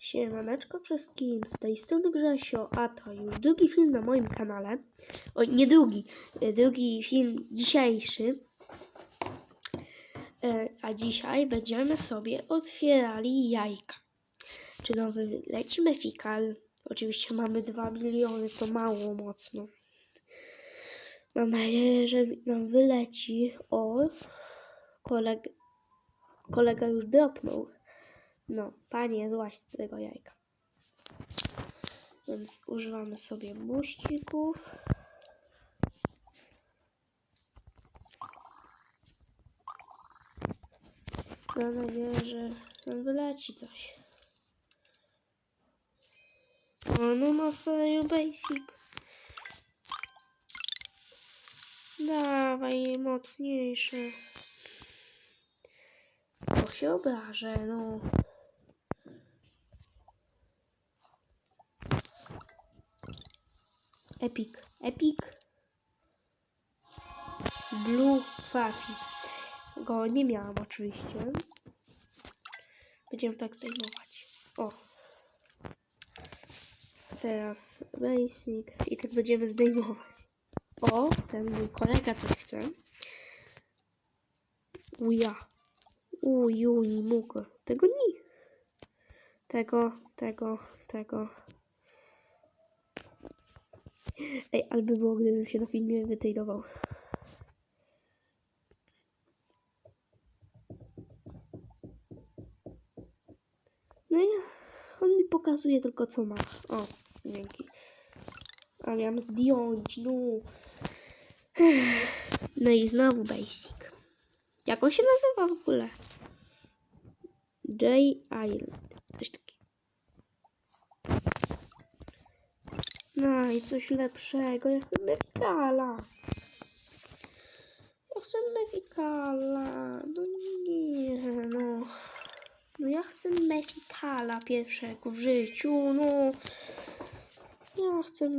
Siemaneczko wszystkim, z tej strony Grzesio, a to już drugi film na moim kanale. Oj, nie drugi, e, drugi film dzisiejszy. E, A dzisiaj będziemy sobie otwierali jajka. Czy nowy leci mefikal? Oczywiście mamy 2 miliony, to mało mocno. Mam nadzieję, że nam wyleci. O, koleg, kolega już dropnął. No, panie, złaź z tego jajka. Więc używamy sobie buścików. Mam nadzieję, że nam wyleci coś. O, no na serio, basic. Dawaj, mocniejsze. Bo się obrażę, no. Epic, epic. Blue Fafi. Go nie miałam oczywiście. Będziemy tak zajmować. O. Teraz basic i tak będziemy zdejmować. O, ten mój kolega coś chce. Uja. Uju, nie mogę. Tego nie. Tego, tego, tego. Ej, ale by było, gdybym się na filmie wytejdował. No i on mi pokazuje tylko co ma. O, dzięki. A miałem zdjąć, no. No i znowu basic. Jak on się nazywa w ogóle? J Island. Coś takiego. No i coś lepszego. Ja chcę Mefikala. Ja chcę Mefikala. No nie, no. No ja chcę Mefikala pierwszego w życiu, no. Ja chcę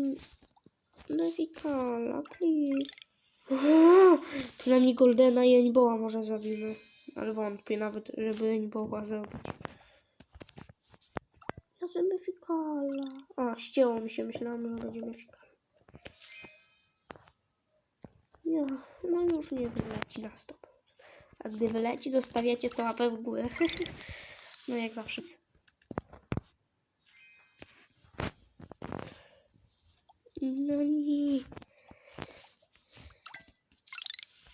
Mefikala, please. Przynajmniej Goldena i Rainbowa może zrobimy. Ale wątpię nawet, żeby Rainbowa zrobić. Ja chcę Mefikala. A, ścięło mi się, myślałam, że będzie Mefikal. Ja, no już nie wyleci na stop. A gdy wyleci, zostawiacie to łapę w górę. no jak zawsze. No nie.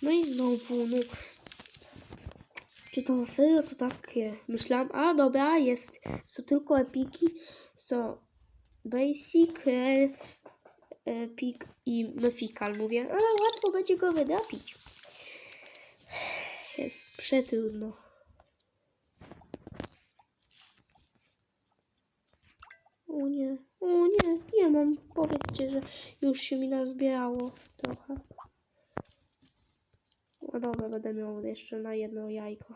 No i znowu, no. Czy to na serio to takie? Myślałam, a dobra, jest, są tylko epiki, są basic, e, epic i mythical. Mówię, a łatwo będzie go wydapić. Jest przetrudno. O nie, o nie, nie mam. Powiedzcie, że już się mi nazbierało trochę. No dobra, będę miał jeszcze na jedno jajko.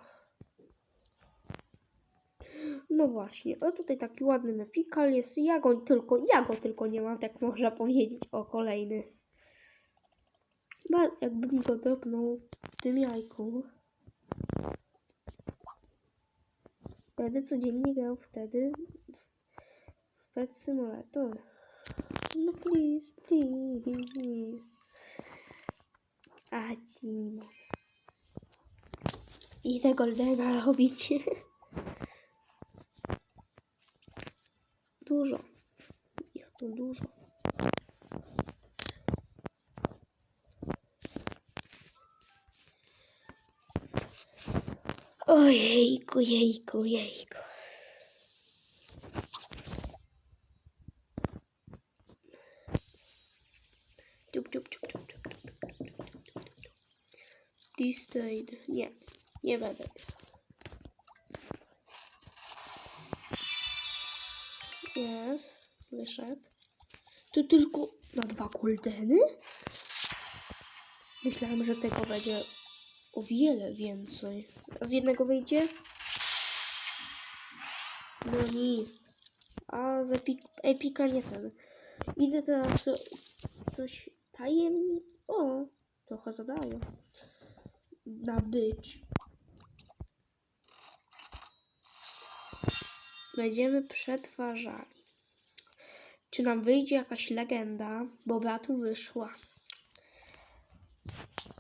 No właśnie, o tutaj taki ładny mefikal jest. Ja go tylko, ja go tylko nie mam, tak można powiedzieć. O, kolejny. Chyba jakbym go dropnął w tym jajku. Będę codziennie grał wtedy w Pet Simulator. No please, please. A ci nie mogę. I te goldena robić. Dużo. Ich tu dużo. Ojejku, jejku, jejku. Ciup, ciup, ciup, ciup, ciup, ciup, ciup, ciup. Destroyed. Nie, nie będę. Jest, wyszedł. To tylko na dwa goldeny? Myślałem, że tego będzie o wiele więcej. A z jednego wyjdzie? No nie. A z epik epika nie ten. Idę teraz co- coś tajemnic... O, trochę zadaję. Nabyć. będziemy przetwarzali. Czy nam wyjdzie jakaś legenda? Bo bratu wyszła.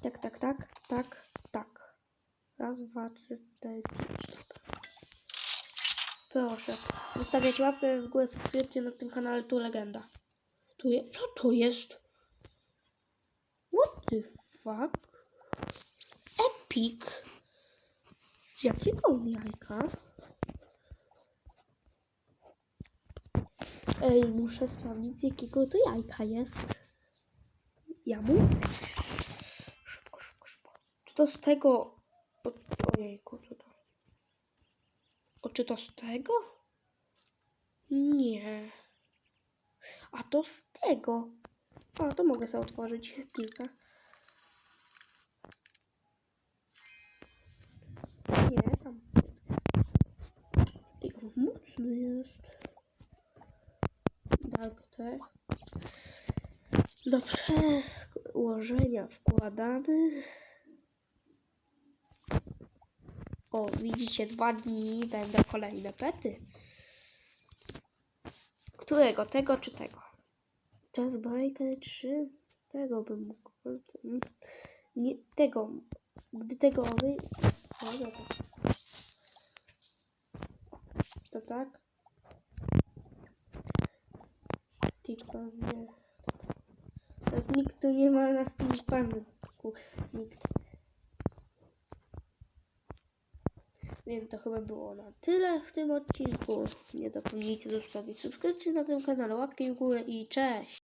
Tak, tak, tak, tak, tak. Raz, dwa, trzy, cztery, pięć. Proszę. Zostawiać łapkę w górę, subskrypcję na tym kanale, tu legenda. Tu je... Co to jest? What the fuck? Epic. Z jakiego jajka? Ej, muszę sprawdzić jakiego to jajka jest. Ja muszę. Szybko, szybko, szybko. Czy to z tego... O, ojejku, co? O, czy to z tego? Nie. A to z tego. A, to mogę sobie otworzyć kilka. Te. Do przełożenia wkładamy. O, widzicie, dwa dni będą kolejne pety. Którego? Tego czy tego? Jest Breaker 3. Tego bym mógł. Nie, tego. Gdy tego wy... O, to. To tak? Nie. Teraz nikt tu nie ma na Steam Punku. Nikt. Więc to chyba było na tyle w tym odcinku. Nie zapomnijcie zostawić subskrypcji na tym kanale, łapki w górę i cześć!